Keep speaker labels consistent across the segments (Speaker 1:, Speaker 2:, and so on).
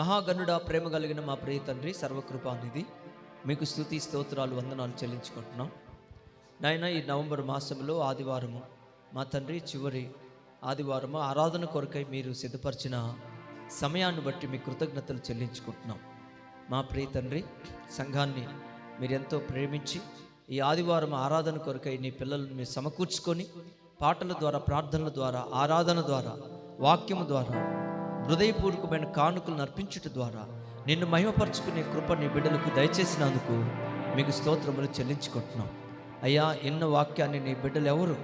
Speaker 1: మహాగణుడ ప్రేమ కలిగిన మా ప్రియ తండ్రి సర్వకృపానిధి. మీకు స్థుతి స్తోత్రాలు వందనాలు చెల్లించుకుంటున్నాం. నాయన ఈ నవంబర్ మాసంలో ఆదివారము మా తండ్రి చివరి ఆదివారము ఆరాధన కొరకై మీరు సిద్ధపరిచిన సమయాన్ని బట్టి మీ కృతజ్ఞతలు చెల్లించుకుంటున్నాం. మా ప్రియ తండ్రి సంఘాన్ని మీరెంతో ప్రేమించి ఈ ఆదివారం ఆరాధన కొరకై నీ పిల్లలను మీరు సమకూర్చుకొని పాటల ద్వారా ప్రార్థనల ద్వారా ఆరాధన ద్వారా వాక్యము ద్వారా హృదయపూర్వకమైన కానుకలను అర్పించుట ద్వారా నిన్ను మహిమపరచుకునే కృప నీ బిడ్డలకు దయచేసినందుకు మీకు స్తోత్రములు చెల్లించుకుంటున్నాం. అయ్యా ఎన్న వాక్యాన్ని నీ బిడ్డలు ఎవరు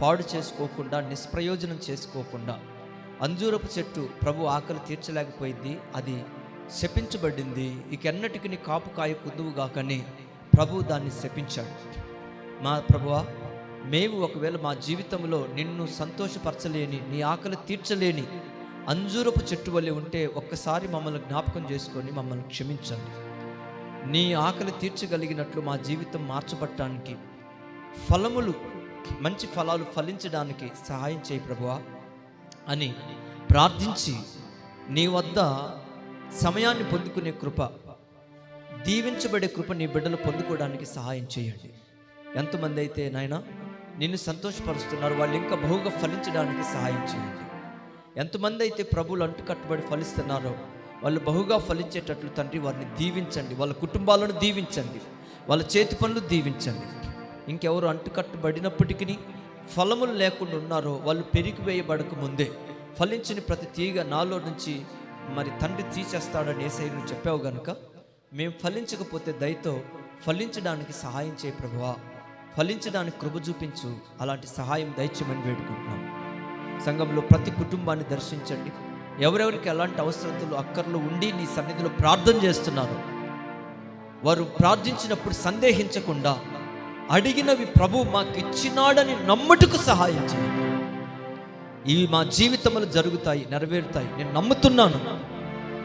Speaker 1: పాడు చేసుకోకుండా నిష్ప్రయోజనం చేసుకోకుండా అంజూరపు చెట్టు ప్రభు ఆకలి తీర్చలేకపోయింది అది శపించబడింది ఇకెన్నటికి నీ కాపు కాయ కుదువుగాకని ప్రభు దాన్ని శపించాడు. మా ప్రభువా మేము ఒకవేళ మా జీవితంలో నిన్ను సంతోషపరచలేని నీ ఆకలి తీర్చలేని అంజూరపు చెట్టు వల్లే ఉంటే ఒక్కసారి మమ్మల్ని జ్ఞాపకం చేసుకొని మమ్మల్ని క్షమించండి. నీ ఆకలి తీర్చగలిగినట్లు మా జీవితం మార్చబట్టడానికి ఫలములు మంచి ఫలాలు ఫలించడానికి సహాయం చేయి ప్రభువా అని ప్రార్థించి నీ వద్ద సమయాన్ని పొందుకునే కృప దీవించబడే కృప నీ బిడ్డలు పొందుకోవడానికి సహాయం చేయండి. ఎంతమంది అయితే నాయన నిన్ను సంతోషపరుస్తున్నారు వాళ్ళు ఇంకా బహుగా ఫలించడానికి సహాయం చేయండి. ఎంతమంది అయితే ప్రభువులు అంటు కట్టుబడి ఫలిస్తున్నారో వాళ్ళు బహుగా ఫలించేటట్లు తండ్రి వారిని దీవించండి. వాళ్ళ కుటుంబాలను దీవించండి. వాళ్ళ చేతి పనులు దీవించండి. ఇంకెవరు అంటుకట్టుబడినప్పటికీ ఫలములు లేకుండా ఉన్నారో వాళ్ళు పెరిగి వేయబడక ముందే ఫలించిన ప్రతి తీగ నాలో నుంచి మరి తండ్రి తీసేస్తాడని ఏసై నువ్వు చెప్పావు గనుక మేము ఫలించకపోతే దయతో ఫలించడానికి సహాయం చేయ ప్రభువా. ఫలించడానికి కృప చూపించు. అలాంటి సహాయం దయచేయమని వేడుకుంటున్నాం. సంఘంలో ప్రతి కుటుంబాన్ని దర్శించండి. ఎవరెవరికి ఎలాంటి అవసరతలు అక్కర్లు ఉండి నీ సన్నిధిలో ప్రార్థన చేస్తున్నారు వారు ప్రార్థించినప్పుడు సందేహించకుండా అడిగినవి ప్రభు మాకు ఇచ్చినాడని నమ్ముటకు సహాయం చేయండి. ఇవి మా జీవితంలో జరుగుతాయి నెరవేరుతాయి. నేను నమ్ముతున్నాను.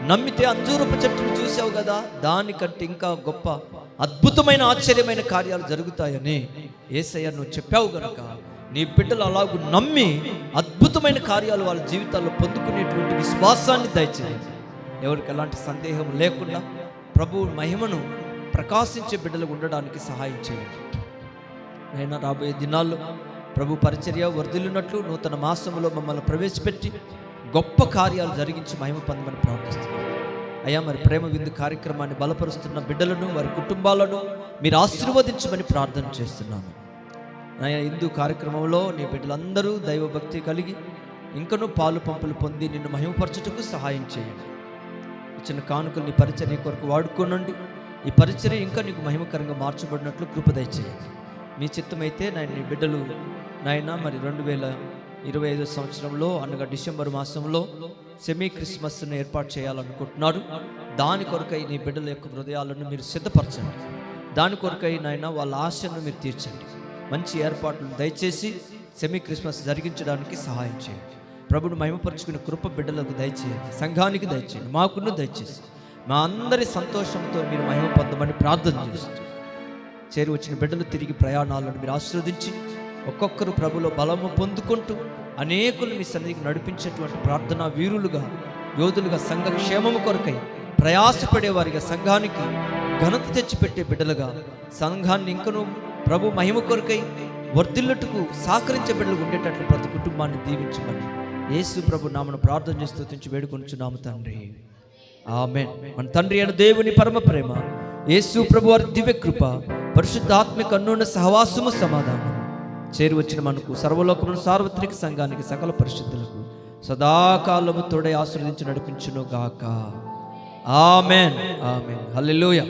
Speaker 1: నమ్మితే అంజూరపు చెట్టును చూసావు కదా దానికంటే ఇంకా గొప్ప అద్భుతమైన ఆశ్చర్యమైన కార్యాలు జరుగుతాయని ఏసయ్య నువ్వు చెప్పావు కనుక నీ బిడ్డలు అలాగూ నమ్మి అద్భుతమైన కార్యాలు వాళ్ళ జీవితాల్లో పొందుకునేటువంటి విశ్వాసాన్ని దయచేయండి ఎవరికి ఎలాంటి సందేహం లేకుండా ప్రభు మహిమను ప్రకాశించే బిడ్డలు ఉండడానికి సహాయం చేయండి. అయినా రాబోయే దినాల్లో ప్రభు పరిచర్య వర్ధిల్లినట్లు నూతన మాసంలో మమ్మల్ని ప్రవేశపెట్టి గొప్ప కార్యాలు జరిగించి మహిమ పొందమని ప్రార్థిస్తున్నాం. అయ్యా మరి ప్రేమ విందు కార్యక్రమాన్ని బలపరుస్తున్న బిడ్డలను వారి కుటుంబాలను మీరు ఆశీర్వదించమని ప్రార్థన చేస్తున్నాను నాయన హిందూ కార్యక్రమంలో నీ బిడ్డలందరూ దైవభక్తి కలిగి ఇంకనూ పాలు పంపులు పొంది నిన్ను మహిమపరచుటకు సహాయం చేయండి. ఇచ్చిన కానుకలు నీ పరిచర్య కొరకు వాడుకోనండి. ఈ పరిచర్య ఇంకా నీకు మహిమకరంగా మార్చబడినట్లు కృపదయ చేయండి మీ చిత్తమైతే నాయన నీ బిడ్డలు నాయన మరి రెండు వేల ఇరవై ఐదో సంవత్సరంలో అనగా డిసెంబర్ మాసంలో సెమీ క్రిస్మస్ను ఏర్పాటు చేయాలనుకుంటున్నారు. దాని కొరకై నీ బిడ్డల యొక్క హృదయాలను మీరు సిద్ధపరచండి. దాని కొరకై నాయన వాళ్ళ ఆశను మీరు తీర్చండి. మంచి ఏర్పాట్లు దయచేసి సెమీ క్రిస్మస్ జరిగించడానికి సహాయం చేయండి. ప్రభుని మహిమపరుచుకునే కృప బిడ్డలకు దయచేయండి. సంఘానికి దయచేయండి. మాకును దయచేసి మా అందరి సంతోషంతో మీరు మహిమ పొందమని ప్రార్థన చేస్తూ చేరి వచ్చిన బిడ్డలు తిరిగి ప్రయాణాలను మీరు ఆశీర్వదించి ఒక్కొక్కరు ప్రభులో బలము పొందుకుంటూ అనేకులు మీ సన్నిధికి నడిపించేటువంటి ప్రార్థనా వీరులుగా యోధులుగా సంఘ క్షేమము కొరకై ప్రయాసపడేవారిగా సంఘానికి ఘనత తెచ్చిపెట్టే బిడ్డలుగా సంఘాన్ని ఇంకనూ ప్రభు మహిమ కొరకై వర్ధిల్లుటకు సహకరించే బిడ్డలు ఉండేటట్లు ప్రతి కుటుంబాన్ని దీవించమని యేసు ప్రభు నామను ప్రార్థన చేస్తూ తురించి వేడుకొంచున్నాము తండ్రి. ఆమెన్. మన తండ్రి అయిన దేవుని పరమ ప్రేమ యేసు ప్రభు వారి దివ్య కృప పరిశుద్ధాత్మిక అన్నున్న సహవాసము సమాధానం చేరి వచ్చిన మనకు సర్వలోకమును సార్వత్రిక సంఘానికి సకల పరిశుద్ధులకు సదాకాలము తోడే ఆస్వాదించి నడిపించును గాక ఆమెన్. ఆమెన్. హల్లెలూయా.